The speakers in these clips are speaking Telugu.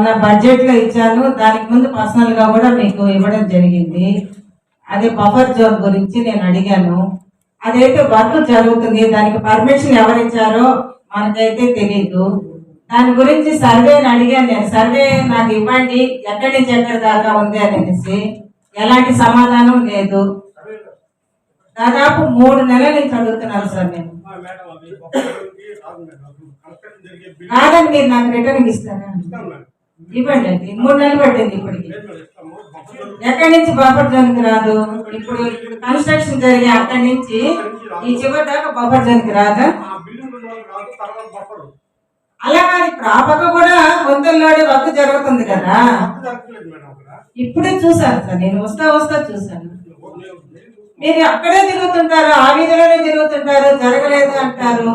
మొన్న బడ్జెట్లో ఇచ్చాను. దానికి ముందు పర్సనల్గా కూడా మీకు ఇవ్వడం జరిగింది. అదే బఫర్ జోన్ గురించి నేను అడిగాను. అదైతే వర్క్ జరుగుతుంది. దానికి పర్మిషన్ ఎవరు ఇచ్చారో మనకైతే తెలియదు దాని గురించి సర్వేని అడిగాను నేను. సర్వే నాకు ఇవ్వండి. ఎక్కడి నుంచి ఎక్కడి దాకా ఉంది అనేసి. ఎలాంటి సమాధానం లేదు. దాదాపు మూడు నెలల నుంచి అడుగుతున్నాను సార్ నేను. కాదని మీరు నాకు రిటర్న్ ఇస్తారా ఇస్తాం మేడం. ఇవ్వండి. మూడు నెలలు పట్టింది ఇప్పటికి. ఎక్కడి నుంచి బఫర్ జోన్కి రాదు? ఇప్పుడు కన్స్ట్రక్షన్ జరిగే అక్కడి నుంచి ఈ చివరి దాకా బఫర్ జోన్కి రాదా? అలా కాదు ఇప్పుడు ఆ పక్క కూడా వంతుల్లోనే వర్క్ జరుగుతుంది కదా. ఇప్పుడే చూసాను సార్ నేను వస్తా వస్తా చూసాను మీరు అక్కడే తిరుగుతుంటారు ఆ వీధిలోనే తిరుగుతుంటారు జరగలేదు అంటారు.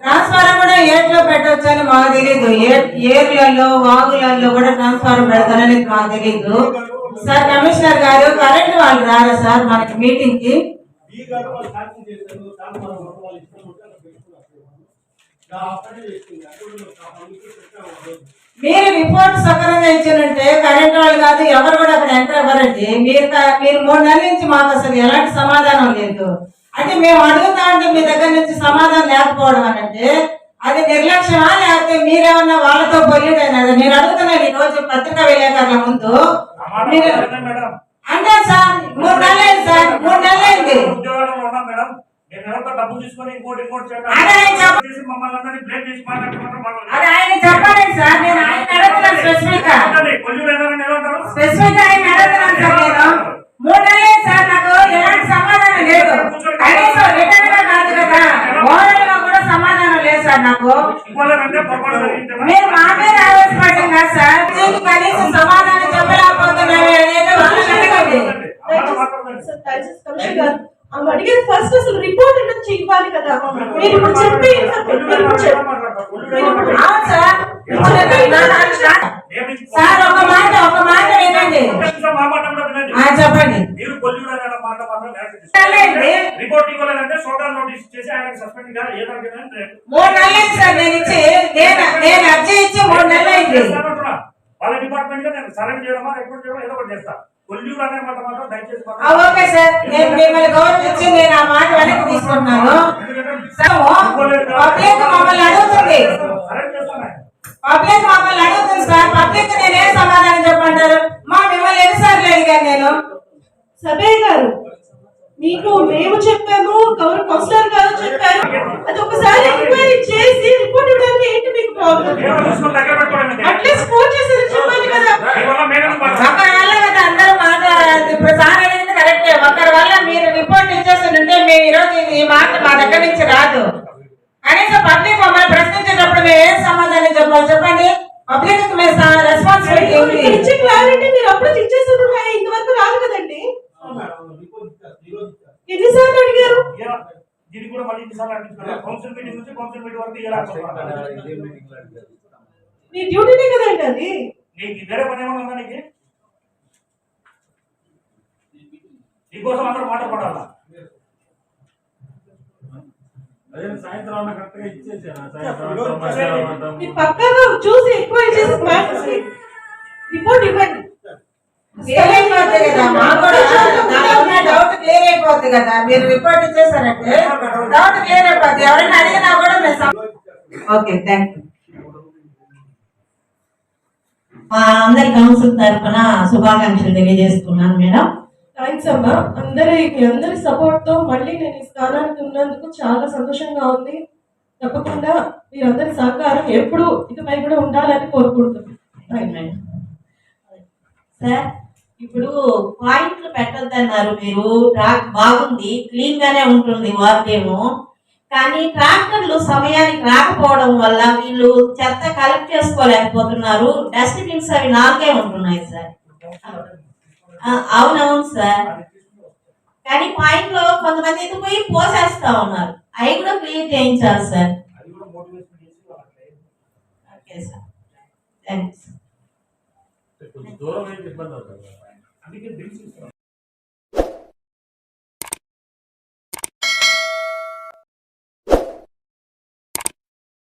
ట్రాన్స్ఫారం కూడా ఏట్లో పెట్టొచ్చు అని మాకు తెలియదు ఏ- ఏర్లలో వాగులలో కూడా ట్రాన్స్ఫారం పెడతారని మాకు తెలియదు సార్ కమిషనర్ గారు కరెంట్ వాళ్ళు రారా సార్ మనకి మీటింగ్కి? మీరు రిపోర్ట్ సక్రమంగా ఇచ్చినట్టే కరెంట్ వాళ్ళు కాదు ఎవరు కూడా అక్కడ ఎంటర్ అవ్వరండి. మీరు మీరు మూడు నెలల నుంచి మాకు అసలు ఎలాంటి సమాధానం లేదు. అంటే మేము అడుగుతా ఉంటే మీ దగ్గర నుంచి సమాధానం లేకపోవడం అని అంటే అది నిర్లక్ష్యమా లేకపోతే మీరేమన్నా వాళ్ళతో బొల్లిడైనా నేను అడుగుతున్నాను ఈ రోజు పత్రికా విలేకరుల ముందు. మీరు అంటే సార్ మూడు నెలలైంది సార్ మూడు మేడం. నేను ఎవరితో డబ్బు తీసుకొని ఇంకోటి ఇంకోటి చేసి మమ్మల్ని అందరినీ బ్లేమ్ చేసి మాట్లాడటం మాకు అది ఇవ్వాలి కదా. ఇప్పుడు చెప్పి ఇప్పుడు ఇప్పుడు సార్. ఇప్పుడు నేను నా- సార్ ఒక మాట ఒక మాట వినండి. మా మాట కూడా వినండి. ఆ, చెప్పండి. మీరు కొల్లు అనే మాట మాత్రం వ్యాఖ్య నెలలైంది. రిపోర్ట్ ఇవ్వాలంటే సోషల్ నోటీస్ చేసి ఆయన సస్పెండ్గా ఏదంటే మూడు నెలలైంది సార్ నేను ఇచ్చి నేను నేను అర్జీ ఇచ్చి మూడు నెలలైంది చేస్తానంటున్నా. వాళ్ళ డిపార్ట్మెంట్గా నేను సరెండ్ చేయడమా రిపోర్ట్ చేయడమా ఏదో ఒకటి చేస్తా. ఓకే సార్ నేను మిమ్మల్ని గౌరవించి నేను ఆ మాట వెనక్కి తీసుకుంటున్నాను సార్ పబ్లిక్ మమ్మల్ని అడుగుతుంది. పబ్లిక్ మమ్మల్ని అడుగుతుంది సార్. పబ్లిక్ నేను ఏం సమాధానం చెప్పంటారు మా మిమ్మల్ని ఎన్నిసార్లు అడిగాను నేను? సభ్య గారు మీకు మేము చెప్పాము గౌరవ కౌన్సిలర్ గారు చెప్పారు. అది ఒకసారి ఎంక్వైరీ చేసి రిపోర్ట్ ఇవ్వడానికి ఏంటి మీకు ప్రాబ్లం అట్లీస్ట్ ఫోన్ చేసేది చెప్పాలి కదా దీనివల్ల మేడం ఒకరి వల్ల కదా అందరూ మాట్లాడారు ఇప్పుడు సార్ అనేది కరెక్టే ఒకరి వల్ల మీరు రిపోర్ట్ ఇచ్చేసి ఉంటే మేము ఈ మాట మా దగ్గర నుంచి రాదు. కనీసం పబ్లిక్ మమ్మల్ని ప్రశ్నించేటప్పుడు మేము ఏం సమాధానం చెప్పాలి చెప్పండి. పబ్లిక్ మేము రెస్పాన్సిబిలిటీ ఇక్కడ ఉంది ఇచ్చే క్లారిటీ మీరు అప్పుడు ఇచ్చేసి ఉంటాయి ఇంతవరకు రాదు కదండి. ఎన్నిసార్లు అడిగారు? దీనికి కూడా మళ్ళీ ఇన్నిసార్లు అనిపించుకోవాలి కౌన్సిల్ మీటింగ్ నుంచి కౌన్సిల్ మీటింగ్ వరకు ఇలా మీ డ్యూటీనే కదండి అది. నీకు వేరే పని ఏమైనా ఉందా నీకు నీకోసం అందరూ చూసి రిపోర్ట్ ఇవ్వండి. ఉన్న డౌట్ క్లియర్ అయిపోద్ది కదా. మీరు రిపోర్ట్ ఇచ్చేసారంటే డౌట్ క్లియర్ అయిపోద్ది. ఎవరైనా అడిగినా కూడా మేము ఓకే థ్యాంక్ యూ మా అందరి కౌన్సిల్ తరఫున శుభాకాంక్షలు తెలియజేస్తున్నాను మేడం. థ్యాంక్స్ అమ్మా. అందరి మీ అందరి సపోర్ట్తో మళ్ళీ నేను ఈ స్థానానికి ఉన్నందుకు చాలా సంతోషంగా ఉంది. తప్పకుండా మీరందరి సహకారం ఎప్పుడు ఇకపై కూడా ఉండాలని కోరుకుంటున్నాను. సార్ ఇప్పుడు పాయింట్లు పెట్టొద్దన్నారు మీరు. ట్రాక్ బాగుంది క్లీన్ గానే ఉంటుంది వాక్యము కానీ ట్రాక్టర్లు సమయానికి రాకపోవడం వల్ల వీళ్ళు చెత్త కలెక్ట్ చేసుకోలేకపోతున్నారు. డస్ట్బిన్స్ అవి నాలుగే ఉంటున్నాయి సార్ అవునవును సార్. కానీ పాయింట్లో కొంతమంది ఎత్తుకుపోయి పోసేస్తా ఉన్నారు. అవి కూడా క్లీన్ చేయించాలి సార్. అది కూడా మోటివేషన్ చేసి వాళ్ళకి ఓకే సార్. థ్యాంక్స్ దూరం అయితే ఇబ్బంది అవుతుంది అందుకే బిల్స్